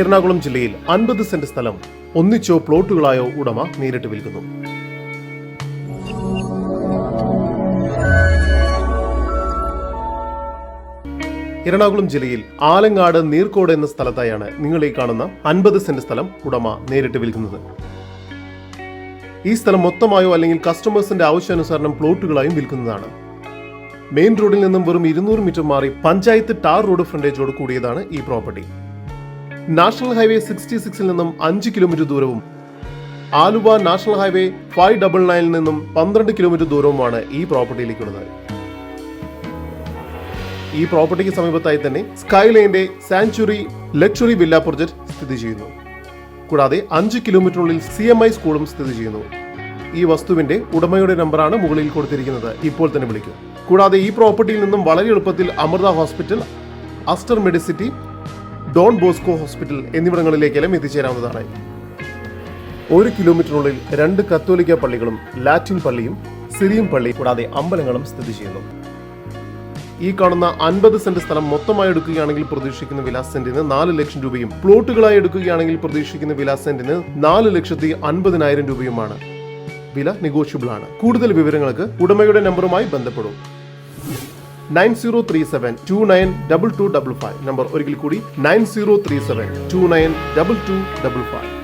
എറണാകുളം ജില്ലയിൽ അൻപത് സെന്റ് സ്ഥലം ഒന്നിച്ചോ പ്ലോട്ടുകളായോ ഉടമ നേരിട്ട് വിൽക്കുന്നു. എറണാകുളം ജില്ലയിൽ ആലങ്ങാട് നീർക്കോട് എന്ന സ്ഥലത്തായാണ് നിങ്ങൾ ഈ കാണുന്ന അൻപത് സെന്റ് സ്ഥലം ഉടമ നേരിട്ട് വിൽക്കുന്നത്. ഈ സ്ഥലം മൊത്തമായോ അല്ലെങ്കിൽ കസ്റ്റമേഴ്സിന്റെ ആവശ്യാനുസരണം പ്ലോട്ടുകളായും വിൽക്കുന്നതാണ്. മെയിൻ റോഡിൽ നിന്നും വെറും ഇരുന്നൂറ് മീറ്റർ മാറി പഞ്ചായത്ത് ടാർ റോഡ് ഫ്രണ്ടേജോട് കൂടിയതാണ് ഈ പ്രോപ്പർട്ടി. നാഷണൽ ഹൈവേ സിക്സ്റ്റി സിക്സിൽ നിന്നും അഞ്ച് കിലോമീറ്റർ ദൂരവും Aluva national highway five double നയനിൽ നിന്നും പന്ത്രണ്ട് കിലോമീറ്റർ ദൂരവുമാണ് ഈ പ്രോപ്പർട്ടിയിലേക്കുള്ളത് ഈ പ്രോപ്പർട്ടിക്ക് സമീപത്തായി തന്നെ സ്കൈലൈന്റെ സാഞ്ചുറി ലക്ഷറി വില്ല പ്രൊജക്ട് സ്ഥിതി ചെയ്യുന്നു. കൂടാതെ അഞ്ച് കിലോമീറ്ററിനുള്ളിൽ സി എം ഐ സ്കൂളും സ്ഥിതി ചെയ്യുന്നു. ഈ വസ്തുവിന്റെ ഉടമയുടെ നമ്പറാണ് മുകളിൽ കൊടുത്തിരിക്കുന്നത്. ഇപ്പോൾ തന്നെ വിളിക്കും. കൂടാതെ ഈ പ്രോപ്പർട്ടിയിൽ നിന്നും വളരെ എളുപ്പത്തിൽ Amrita hospital Aster Medicity Don Bosco hospital എന്നിവിടങ്ങളിലേക്കെല്ലാം എത്തിച്ചേരാവുന്നതാണ്. ഒരു കിലോമീറ്ററിനുള്ളിൽ രണ്ട് കത്തോലിക്ക പള്ളികളും ലാറ്റിൻ പള്ളിയും സിറിയൻ പള്ളി കൂടാതെ അമ്പലങ്ങളും സ്ഥിതി ചെയ്യുന്നു. ഈ കാണുന്ന അൻപത് സെന്റ് സ്ഥലം മൊത്തമായി എടുക്കുകയാണെങ്കിൽ പ്രതീക്ഷിക്കുന്ന വില സെന്റിന് നാല് ലക്ഷം രൂപയും പ്ലോട്ടുകളായി എടുക്കുകയാണെങ്കിൽ പ്രതീക്ഷിക്കുന്ന വില സെന്റിന് നാല് ലക്ഷത്തി അൻപതിനായിരം രൂപയുമാണ്. വില നെഗോഷ്യബിൾ ആണ്. കൂടുതൽ വിവരങ്ങൾക്ക് ഉടമയുടെ നമ്പറുമായി ബന്ധപ്പെടും. Nine zero three seven two nine double two double five. Number ഒരിക്കൽ കൂടി nine zero three seven two nine double two double five.